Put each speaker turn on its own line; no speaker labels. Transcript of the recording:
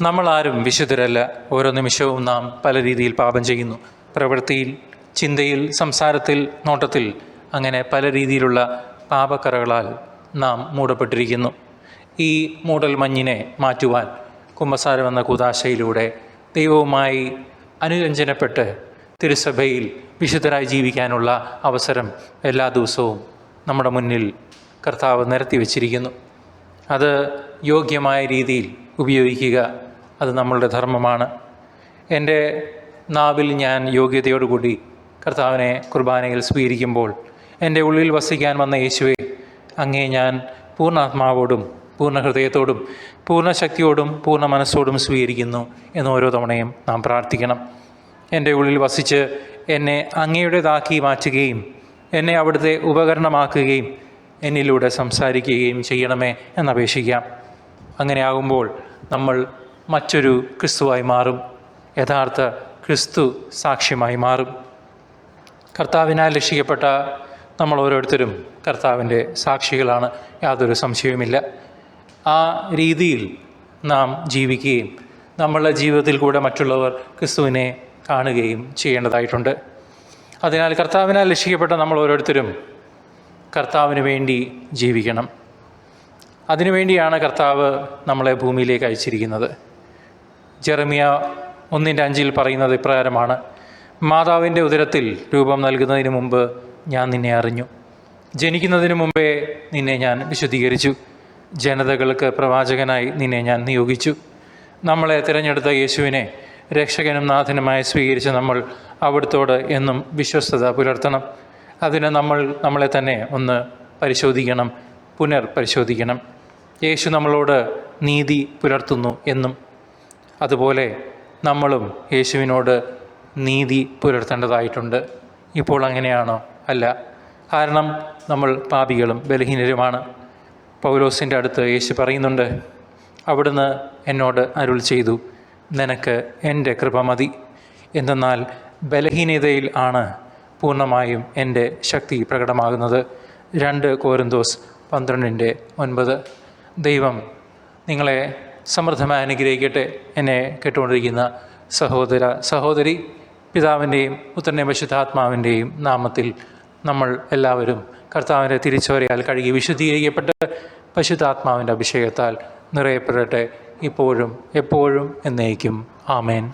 നമ്മളാരും വിശുദ്ധരല്ല. ഓരോ നിമിഷവും നാം പല രീതിയിൽ പാപം ചെയ്യുന്നു. പ്രവൃത്തിയിൽ ചിന്തയിൽ സംസാരത്തിൽ നോട്ടത്തിൽ അങ്ങനെ പല രീതിയിലുള്ള പാപക്കറകളാൽ നാം മൂടപ്പെട്ടിരിക്കുന്നു. ഈ മൂടൽ മഞ്ഞിനെ മാറ്റുവാൻ കുമ്പസാരം എന്ന കുതാശയിലൂടെ ദൈവവുമായി അനുരഞ്ജനപ്പെട്ട് തിരുസഭയിൽ വിശുദ്ധരായി ജീവിക്കാനുള്ള അവസരം എല്ലാ ദിവസവും നമ്മുടെ മുന്നിൽ കർത്താവ് നിരത്തി വച്ചിരിക്കുന്നു. അത് യോഗ്യമായ രീതിയിൽ ഉപയോഗിക്കുക. അത് നമ്മളുടെ ധർമ്മമാണ്. എന്റെ നാവിൽ ഞാൻ യോഗ്യതയോടുകൂടി കർത്താവിനെ കുർബാനയിൽ സ്വീകരിക്കുമ്പോൾ എന്റെ ഉള്ളിൽ വസിക്കാൻ വന്ന യേശുവെ അങ്ങേ ഞാൻ പൂർണാത്മാവോടും പൂർണ ഹൃദയത്തോടും പൂർണ ശക്തിയോടും പൂർണ മനസ്സോടും സ്വീകരിക്കുന്നു എന്ന് ഓരോ തവണയും നാം പ്രാർത്ഥിക്കണം. എന്റെ ഉള്ളിൽ വസിച്ച് എന്നെ അങ്ങയുടേതാക്കി മാറ്റുകയും എന്നെ അവിടുത്തെ ഉപകരണമാക്കുകയും എന്നിലൂടെ സംസാരിക്കുകയും ചെയ്യണമേ എന്നപേക്ഷിക്കാം അങ്ങനെയാകുമ്പോൾ നമ്മൾ മറ്റൊരു ക്രിസ്തുവായി മാറും. യഥാർത്ഥ ക്രിസ്തു സാക്ഷ്യമായി മാറും. കർത്താവിനാൽ രക്ഷിക്കപ്പെട്ട നമ്മൾ ഓരോരുത്തരും കർത്താവിന്റെ സാക്ഷികളാണ്. യാതൊരു സംശയവുമില്ല. ആ രീതിയിൽ നാം ജീവിക്കുകയും നമ്മളുടെ ജീവിതത്തിൽ കൂടെ മറ്റുള്ളവർ ക്രിസ്തുവിനെ കാണുകയും ചെയ്യേണ്ടതായിട്ടുണ്ട്. അതിനാൽ കർത്താവിനാൽ രക്ഷിക്കപ്പെട്ട നമ്മൾ ഓരോരുത്തരും കർത്താവിന് വേണ്ടി ജീവിക്കണം. അതിനുവേണ്ടിയാണ് കർത്താവ് നമ്മളെ ഭൂമിയിലേക്ക് അയച്ചിരിക്കുന്നത്. ജെറമിയ ഒന്നിന്റെ അഞ്ചിൽ പറയുന്നത് ഇപ്രകാരമാണ്. മാതാവിന്റെ ഉദരത്തിൽ രൂപം നൽകുന്നതിന് മുമ്പ് ഞാൻ നിന്നെ അറിഞ്ഞു. ജനിക്കുന്നതിന് മുമ്പേ നിന്നെ ഞാൻ വിശദീകരിച്ചു ജനതകൾക്ക് പ്രവാചകനായി നിന്നെ ഞാൻ നിയോഗിച്ചു. നമ്മളെ തിരഞ്ഞെടുത്ത യേശുവിനെ രക്ഷകനും നാഥനുമായി സ്വീകരിച്ച് നമ്മൾ അവിടുത്തോട് എന്നും വിശ്വസ്തത പുലർത്തണം. അതിന് നമ്മൾ നമ്മളെ തന്നെ ഒന്ന് പരിശോധിക്കണം പുനർ പരിശോധിക്കണം യേശു നമ്മളോട് നീതി പുലർത്തുന്നു എന്നും അതുപോലെ നമ്മളും യേശുവിനോട് നീതി പുലർത്തേണ്ടതായിട്ടുണ്ട്. ഇപ്പോൾ അങ്ങനെയാണോ? അല്ല. കാരണം നമ്മൾ പാപികളും ബലഹീനരുമാണ്. പൗലോസിന്റെ അടുത്ത് യേശു പറയുന്നുണ്ട് അവിടുന്ന് എന്നോട് അരുൾ ചെയ്തു നിനക്ക് എന്റെ കൃപ മതി. എന്തെന്നാൽ ബലഹീനതയിൽ ആണ് പൂർണമായും എന്റെ ശക്തി പ്രകടമാകുന്നത്. രണ്ട് കോരന്തോസ് പന്ത്രണ്ടിന്റെ ഒൻപത്. ദൈവം നിങ്ങളെ സമൃദ്ധമായി അനുഗ്രഹിക്കട്ടെ എന്നെ കേട്ടുകൊണ്ടിരിക്കുന്ന സഹോദര സഹോദരി പിതാവിന്റെയും പുത്രന്റെയും വിശുദ്ധാത്മാവിന്റെയും നാമത്തിൽ നമ്മൾ എല്ലാവരും കർത്താവിന്റെ തിരിച്ചുവരയാൽ കഴുകി വിശുദ്ധീകരിക്കപ്പെട്ട് പശുദ്ധാത്മാവിന്റെ അഭിഷേകത്താൽ നിറയപ്പെടട്ടെ ഇപ്പോഴും എപ്പോഴും എന്നേക്കും. ആമേൻ.